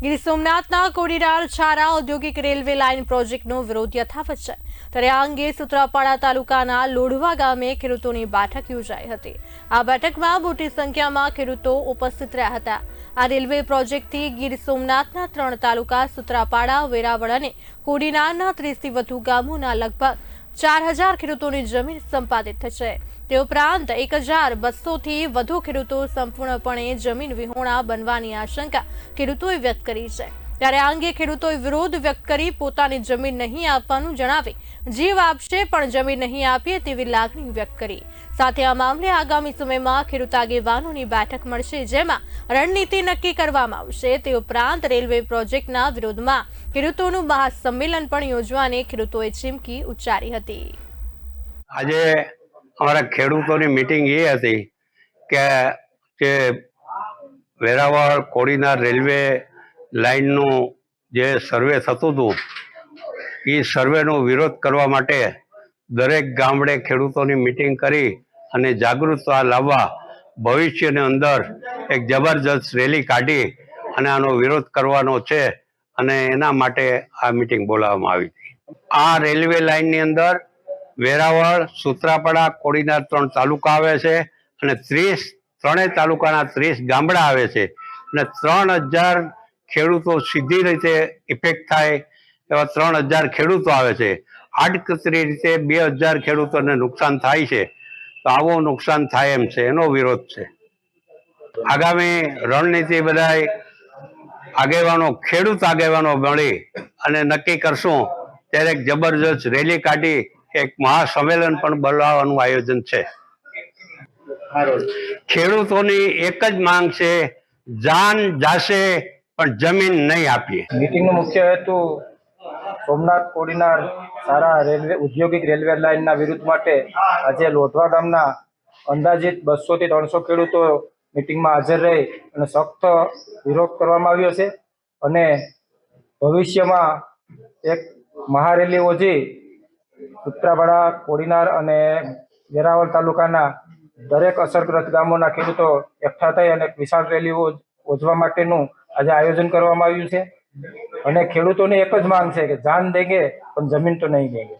ગીર સોમનાથના કોડીનાર છારા ઔદ્યોગિક railway line પ્રોજેક્ટનો વિરોધ યથાવત છે. ત્યારે આ અંગે સુત્રાપાડા તાલુકાના લોઢવા ગામે ખેડૂતોની બેઠક યોજાઈ હતી. આ બેઠકમાં મોટી સંખ્યામાં ખેડૂતો ઉપસ્થિત રહ્યા હતા. આ રેલવે પ્રોજેક્ટથી ગીર સોમનાથના ત્રણ તાલુકા સુત્રાપાડા, વેરાવળ અને કોડીનારના ત્રીસથી વધુ ગામોના લગભગ ચાર હજાર ખેડૂતોની જમીન સંપાદિત થશે. તે ઉપરાંત એક હજાર બસોથી વધુ ખેડૂતો સંપૂર્ણપણે જમીન વિહોણા બનવાની આશંકા ખેડૂતોએ વ્યક્ત કરી છે. ત્યારે આ અંગે ખેડૂતોએ વિરોધ વ્યક્ત કરી પોતાની જમીન નહીં આપવાનું જણાવી, જીવ આપશે, પણ જમીન નહીં આપીએ તેવી લાગણી વ્યક્ત કરી. સાથે આ મામલે આગામી સમયમાં ખેડૂત આગેવાનોની બેઠક મળશે, જેમાં રણનીતિ નક્કી કરવામાં આવશે. તે ઉપરાંત રેલવે પ્રોજેક્ટના વિરોધમાં ખેડૂતોનું મહાસંમેલન પણ યોજવાની ખેડૂતોએ ચીમકી ઉચ્ચારી હતી. આજે અમારા ખેડૂતોની મિટિંગ એ હતી કે જે વેરાવળ કોડીનાર રેલવે લાઇનનું જે સર્વે થતું હતું, એ સર્વેનો વિરોધ કરવા માટે દરેક ગામડે ખેડૂતોની મિટિંગ કરી અને જાગૃતતા લાવવા, ભવિષ્યની અંદર એક જબરજસ્ત રેલી કાઢી અને આનો વિરોધ કરવાનો છે અને એના માટે આ મિટિંગ બોલાવવામાં આવી હતી. આ રેલવે લાઇનની અંદર વેરાવળ, સૂત્રાપાડા, કોડીનાર ત્રણ તાલુકા આવે છે અને ત્રીસ, ત્રણેય તાલુકાના ત્રીસ ગામડા આવે છે. અને ત્રણ હજાર ખેડૂતો સીધી રીતે ઇફેક્ટ થાય એવા ત્રણ હજાર ખેડૂતો આવે છે. આડકતરી રીતે બે હજાર ખેડૂતોને નુકસાન થાય છે. તો આવું નુકસાન થાય એમ છે, એનો વિરોધ છે. આગામી રણનીતિ બધાય આગેવાનો, ખેડૂત આગેવાનો મળી અને નક્કી કરશું. ત્યારે જબરજસ્ત રેલી કાઢી એક મહાસંમેલન પણ બોલાવવાનું આયોજન છે. ખેડૂતોની એક જ માંગ છે જાન જાશે પણ જમીન નહીં આપીએ. મીટિંગનો મુખ્ય હેતુ સોમનાથ કોડીનાર સારા રેલવે ઔદ્યોગિક રેલવે લાઇનના વિરુદ્ધ માટે આજે લોઢવા ગામના અંદાજિત બસો થી ત્રણસો ખેડૂતો મિટિંગમાં હાજર રહી અને સખ્ત વિરોધ કરવામાં આવ્યો છે. અને ભવિષ્યમાં એક મહારેલી યોજી ઉત્તરાપાડા કોડીનાર અને વેરાવળ તાલુકાના દરેક અસરગ્રસ્ત ગામોના ખેડૂતો એકઠા થઈ અને વિશાળ રેલીઓ ઓજવા માટેનું આજે આયોજન કરવામાં આવ્યું છે. અને ખેડૂતોની એક જ માંગ છે કે જાન દેંગે, પણ જમીન તો નહીં દેંગે.